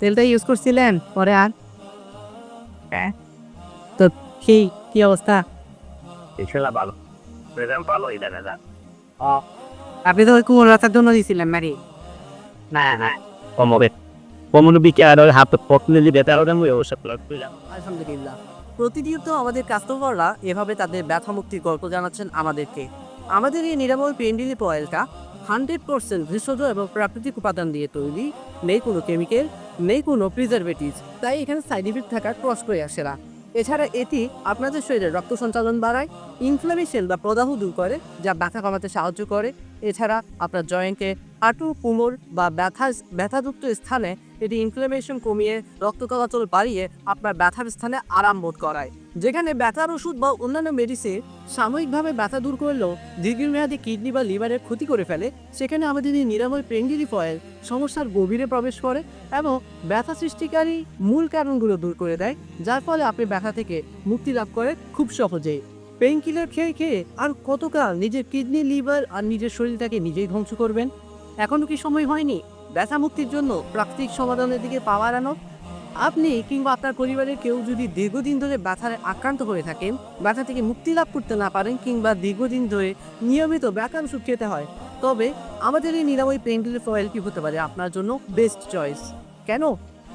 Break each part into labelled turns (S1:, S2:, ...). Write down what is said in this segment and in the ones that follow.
S1: তেলটা ইউজ করছিলেন? পরে আর? হ্যাঁ। তো কি কি অবস্থা?
S2: ইনশাল্লাহ ভালো। রেজাল্ট
S1: আপনি তো কুমোর রাতার জন্য দিয়েছিলেন
S2: না না কমবে কমন বিকে আর হাতে পকলে ওটা প্লট করলাম
S1: আলহামদুলিল্লাহ। প্রতিনিয়ত আমাদের কাস্টমাররা এভাবে তাদের ব্যথা মুক্তির গল্প জানাচ্ছেন আমাদেরকে। আমাদের এই নিরাময় পেন রিলিফ অয়েলটা হান্ড্রেড পার্সেন্ট ভেষজ এবং প্রাকৃতিক উপাদান দিয়ে তৈরি নেই কোনো কেমিক্যাল নেই কোনো প্রিজারভেটিভ তাই এখানে সাইড ইফেক্ট থাকার করে আসে না। এছাড়া এটি আপনাদের শরীরে রক্ত সঞ্চালন বাড়ায় ইনফ্লামেশন বা প্রদাহ দূর করে, যা ব্যথা কমাতে সাহায্য করে। এছাড়া আপনার জয়েন্টে হাঁটু, কোমর বা ব্যথা, ব্যথাযুক্ত স্থানে এটি ইনফ্লামেশন কমিয়ে রক্ত চলাচল বাড়িয়ে আপনার ব্যথার স্থানে আরাম বোধ করায়। যেখানে ব্যথার ওষুধ বা অন্যান্য মেডিসিন সাময়িকভাবে ব্যথা দূর করলেও দীর্ঘমেয়াদী কিডনি বা লিভারের ক্ষতি করে ফেলে, সেখানে আমাদের এই নিরাময় পেঙ্গিরি ফয়েল সমস্যার গভীরে প্রবেশ করে এবং ব্যথা সৃষ্টিকারী মূল কারণগুলো দূর করে দেয়, যার ফলে আপনি ব্যথা থেকে মুক্তি লাভ করেন খুব সহজেই। পেইন কিলার খেয়ে খেয়ে আর কতকাল নিজের কিডনি লিভার আর নিজের শরীরটাকে নিজেই ধ্বংস করবেন? এখনও কি সময় হয়নি? ব্যথা মুক্তির জন্য প্রাকৃতিক সমাধানের দিকে পা বাড়ানো? আপনি কিংবা আপনার পরিবারের কেউ যদি দীর্ঘদিন ধরে ব্যথায় আক্রান্ত হয়ে থাকেন, ব্যথা থেকে মুক্তি লাভ করতে না পারেন কিংবা দীর্ঘদিন ধরে নিয়মিত ব্যথার ওষুধ খেতে হয়, তবে আমাদের এই নিরাময় পেন রিলিফ অয়েল কি হতে পারে আপনার জন্য? Best choice. কেন?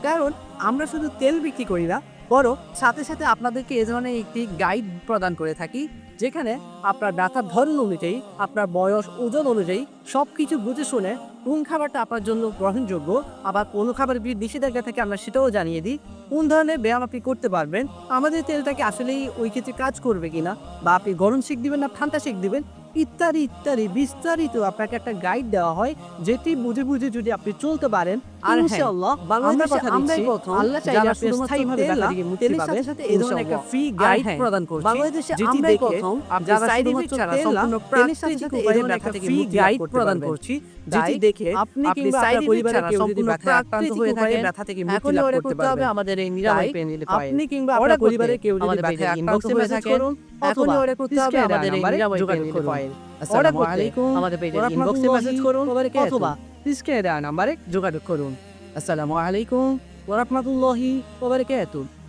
S1: কারণ আমরা শুধু তেল বিক্রি করি না বরং সাথে সাথে আপনাদেরকে এ ধরনের একটি গাইড প্রদান করে থাকি, যেখানে আপনার ব্যথার ধরন অনুযায়ী, আপনার বয়স, ওজন অনুযায়ী সব কিছু বুঝে শুনে কোন খাবারটা আপনার জন্য গ্রহণযোগ্য, আবার কোনো বিরুদ্ধে নিষেধাজ্ঞা থেকে আমরা সেটাও জানিয়ে দিই। কোন ধরনের ব্যায়াম আপনি করতে পারবেন, আমাদের তেলটাকে আসলেই ওই ক্ষেত্রে কাজ করবে কিনা, বা আপনি গরম শেক দিবেন না, ঠান্ডা শেক দিবেন, ইত্যাদি ইত্যাদি বিস্তারিত আপনাকে একটা গাইড দেওয়া হয়, যেটি বুঝে বুঝে যদি আপনি চলতে পারেন আর ইনশাআল্লাহ বাংলাদেশে আমরাই প্রথম আল্লাহ আপনি স্থায়ীভাবে ব্যথা থেকে মুক্তি পাবেন সাথে এই ধরনের একটা ফ্রি গাইড প্রদান করছি। বাংলাদেশে আমরাই প্রথম যারা সাইড ইফেক্ট ছাড়া সম্পূর্ণ প্রাকৃতিক উপায়ে ব্যথা থেকে মুক্তি গাইড প্রদান করছি। যেটি দেখে আপনি আপনার পরিবারের কেউ যদি ব্যথায় আক্রান্ত হয়ে থাকে ব্যথা থেকে মুক্তি লাভ করতে পারবে আমাদের এই নিরাময় পেন রিলিফ আপনি কিংবা আপনার পরিবারের কেউ যদি ব্যথায় আক্রান্ত হয়ে থাকে অথবা অর্ডার করতে হবে আমাদের এই নিরাময় পেন রিলিফ অয়েল আসসালামু আলাইকুম আমাদের পেজের ইনবক্সে মেসেজ করুন অথবা স্ক্রিনে দেওয়া নাম্বারে যোগাযোগ করুন আসসালামু আলাইকুম ওরহমতুল্লাহি রাহমাতুল্লাহি ওয়া বারাকাতুহু